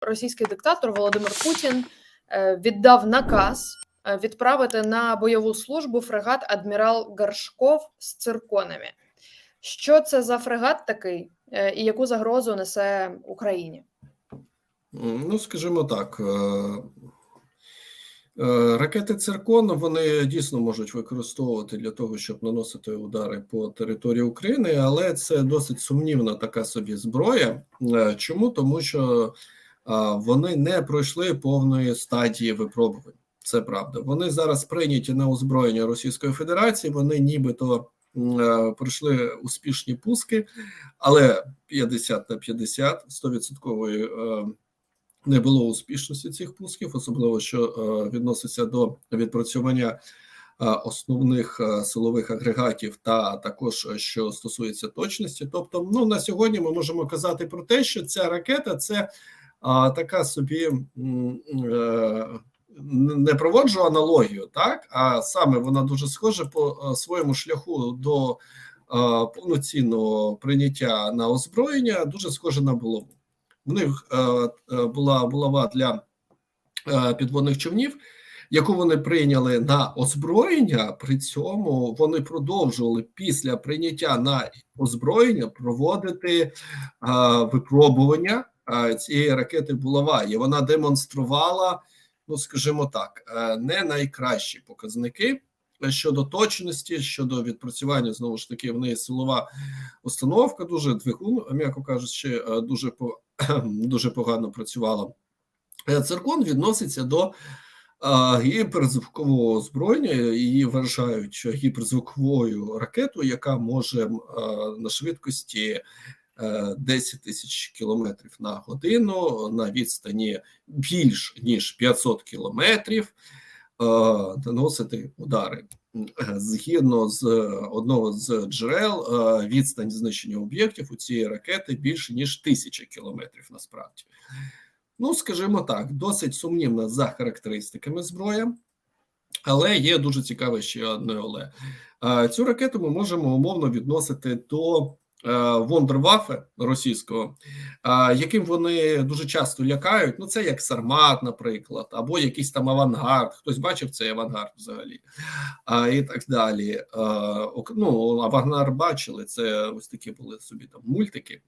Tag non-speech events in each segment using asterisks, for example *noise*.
російський диктатор Володимир Путін е, віддав наказ е, відправити на бойову службу фрегат адмірал Гаршков з цирконами. Що це за фрегат такий, е, і яку загрозу несе Україні? Ну, скажімо так, ракети Циркон вони дійсно можуть використовувати для того, щоб наносити удари по території України, але це досить сумнівна така собі зброя. Чому? Тому що вони не пройшли повної стадії випробувань. Це правда. Вони зараз прийняті на озброєння Російської Федерації. Вони нібито е, пройшли успішні пуски, але 50 на 50 100% е, не було успішності цих пусків, особливо що е, відноситься до відпрацювання основних силових агрегатів, та також що стосується точності. Тобто, ну на сьогодні ми можемо казати про те, що ця ракета це а, така собі е, не проводжу аналогію, так а саме вона дуже схожа по е, своєму шляху до е, повноцінного прийняття на озброєння, дуже схожа на булаву. В них була булава для підводних човнів, яку вони прийняли на озброєння. При цьому вони продовжували після прийняття на озброєння проводити е, випробування цієї ракети булава, і вона демонструвала, ну скажімо так, е, не найкращі показники. Щодо точності, щодо відпрацювання, знову ж таки, в неї силова установка, дуже двигун, м'яко кажучи, е, дуже по *clears throat* дуже погано працювала. Е, Циркон відноситься до гіперзвукового озброєння. Її вважають гіперзвуковою ракетою, яка може на швидкості е, 10 тисяч кілометрів на годину на відстані більш ніж 500 кілометрів е, наносити удари. Згідно з одного з джерел, е, відстань знищення об'єктів у цієї ракети більше ніж тисяча кілометрів. Насправді, ну скажімо так, досить сумнівна за характеристиками зброя, але є дуже цікаве ще одне але Е, цю ракету ми можемо умовно відносити до Вондервафе російського, е, яким вони дуже часто лякають. Ну, це як Сармат, наприклад, або якийсь там авангард. Хтось бачив цей авангард взагалі, і так далі. Е, ну, авангард бачили. Це ось такі були собі там мультики,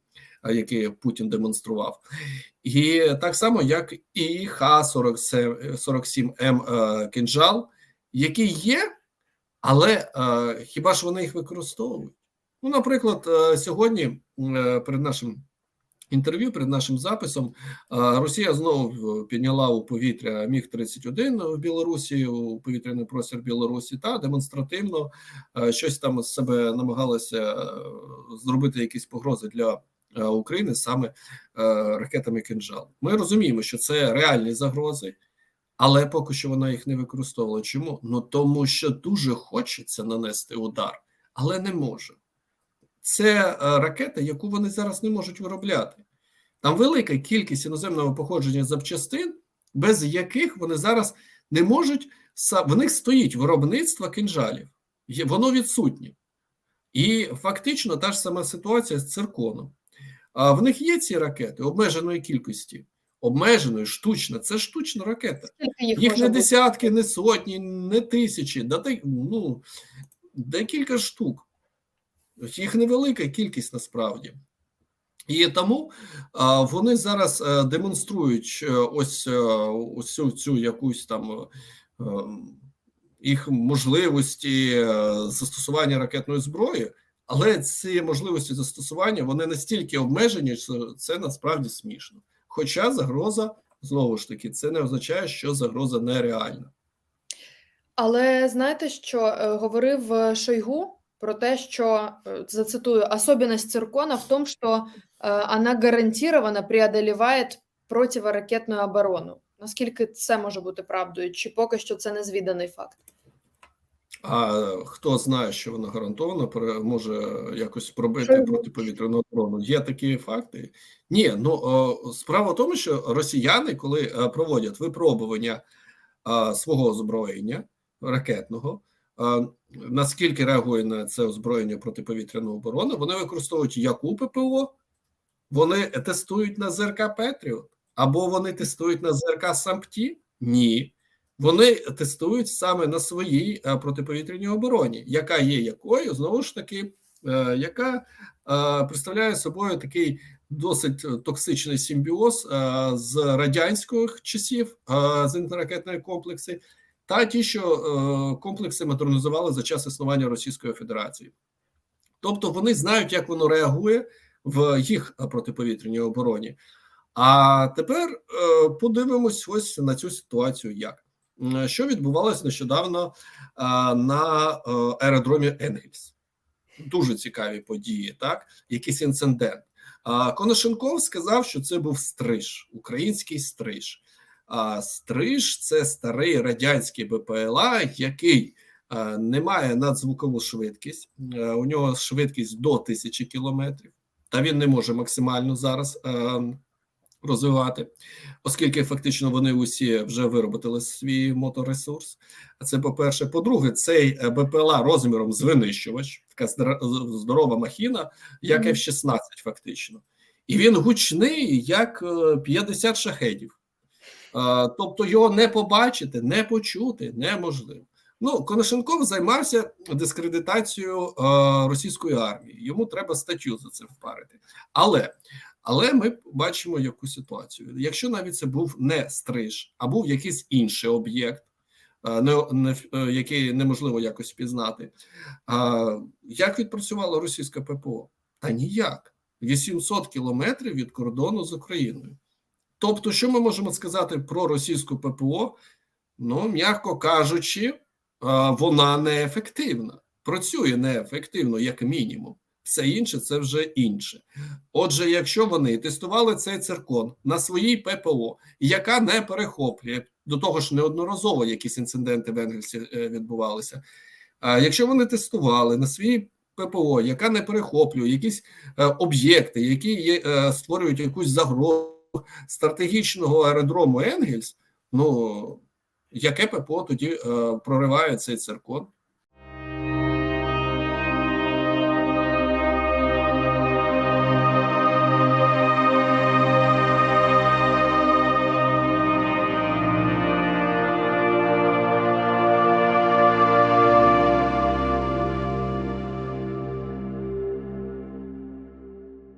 е, які Путін демонстрував. І так само, як і Х-47М е, «Кинжал», які є, але е, хіба ж вони їх використовують? Ну, наприклад, е, сьогодні е, перед нашим інтерв'ю, перед нашим записом, е, Росія знову підняла у повітря Міг 31 в Білорусі, у повітряний простір Білорусі, та демонстративно щось там з себе намагалася зробити якісь погрози для України саме ракетами «Кинжал». Ми розуміємо, що це реальні загрози. Але поки що вона їх не використовувала. Чому? Ну тому що дуже хочеться нанести удар, але не може. Це е, ракета, яку вони зараз не можуть виробляти. Там велика кількість іноземного походження запчастин, без яких вони зараз не можуть в них стоїть виробництво кинжалів, воно відсутнє. І фактично та ж сама ситуація з цирконом. А в них є ці ракети обмеженої кількості, обмеженої, штучна. Це штучна ракета. Їх, Їх не десятки, не сотні, не тисячі, да ну, декілька штук. Їх невелика кількість насправді. І тому вони зараз е, демонструють е, ось, е, ось цю, цю якусь там їх можливості застосування ракетної зброї, але ці можливості застосування вони настільки обмежені, що це насправді смішно. Хоча загроза знову ж таки це не означає, що загроза нереальна. Але знаєте, що говорив Шойгу про те, що е, зацитую, особенность циркона в том, что э, она гарантированно преодолевает противоракетну оборону. Наскільки це може бути правдою? Чи поки що це незвіданий факт? А хто знає, що вона гарантовано може якось пробити протиповітряну оборону? Є такі факти? Ні, ну справа в тому, що росіяни, коли е, проводять випробування свого озброєння ракетного, наскільки реагує на це озброєння протиповітряну оборону, вони використовують яку ППО, вони тестують на ЗРК Петріот. Або вони тестують на ЗРК Сампті? Ні. Вони тестують саме на своїй е, протиповітряній обороні, яка є якою, знову ж таки, е, яка е, представляє собою такий досить токсичний симбіоз з радянських часів е, зенітно-ракетної комплекси, та ті, що е, комплекси модернізували за час існування Російської Федерації. Тобто вони знають, як воно реагує в їх е, протиповітряній обороні. А тепер е, подивимось ось на цю ситуацію. Як що відбувалось нещодавно на аеродромі Енгельс? Дуже цікаві події, так якийсь інцидент. Коношенков сказав, що це був стриж, український стриж. А стриж це старий радянський БПЛА, який е, не має надзвукову швидкість. Е, у нього швидкість до 1000 кілометрів, та він не може максимально зараз е, розвивати, оскільки фактично вони усі вже виробили свій моторесурс. Це по-перше. По-друге, цей БПЛА розміром з винищувач, така здорова махіна, як Мгм. F-16 фактично. І він гучний, як е, 50 шахедів. Е, Тобто його не побачити, не почути неможливо. Ну, Коношенков займався дискредитацією е, російської армії. Йому треба статтю за це впарити. Але, але ми бачимо яку ситуацію. Якщо навіть це був не стриж, а був якийсь інший об'єкт, е, не, не, який неможливо якось впізнати, а, як відпрацювала російська ППО? Та ніяк. 800 кілометрів від кордону з Україною. Тобто, що ми можемо сказати про російську ППО? Ну, м'яко кажучи, вона неефективна, працює неефективно, як мінімум. Все інше це вже інше. Отже, якщо вони тестували цей циркон на своїй ППО, яка не перехоплює до того ж, неодноразово якісь інциденти в Енгельсі е, відбувалися. Якщо вони тестували на своїй ППО, яка не перехоплює якісь е, об'єкти, які е, створюють якусь загрозу стратегічного аеродрому Енгельс, ну яке ППО тоді е, прориває цей циркон?